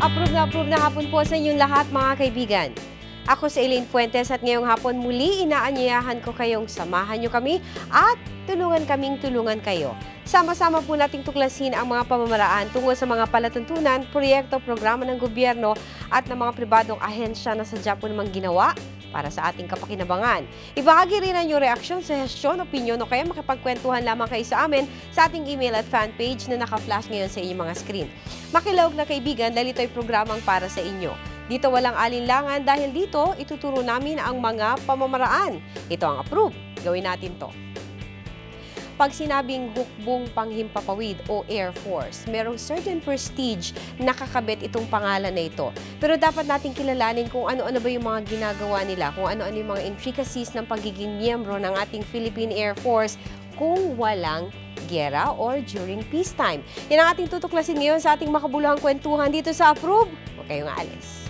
approve na approve na hapon po sa inyong lahat mga kaibigan. Ako si Elaine Fuentes at ngayong hapon muli inaanyayahan ko kayong samahan nyo kami at tulungan kaming tulungan kayo. Sama-sama po nating tuklasin ang mga pamamaraan tungo sa mga palatuntunan, proyekto, programa ng gobyerno at ng mga pribadong ahensya na sadya po namang ginawa para sa ating kapakinabangan. Ibahagi rin ang inyong reaksyon, suggestion, opinion o kaya makipagkwentuhan lamang kayo sa amin sa ating email at fan page na naka-flash ngayon sa inyong mga screen. Makilawag na kaibigan dahil ito ay programang para sa inyo. Dito walang alinlangan dahil dito ituturo namin ang mga pamamaraan. Ito ang approve. Gawin natin to. Pag sinabing hukbong panghimpapawid o Air Force, merong certain prestige nakakabit itong pangalan na ito. Pero dapat natin kilalanin kung ano-ano ba yung mga ginagawa nila, kung ano-ano yung mga intricacies ng pagiging miyembro ng ating Philippine Air Force kung walang gera or during peacetime. Yan ang ating tutuklasin ngayon sa ating makabuluhang kwentuhan dito sa Approve. Huwag kayong aalis.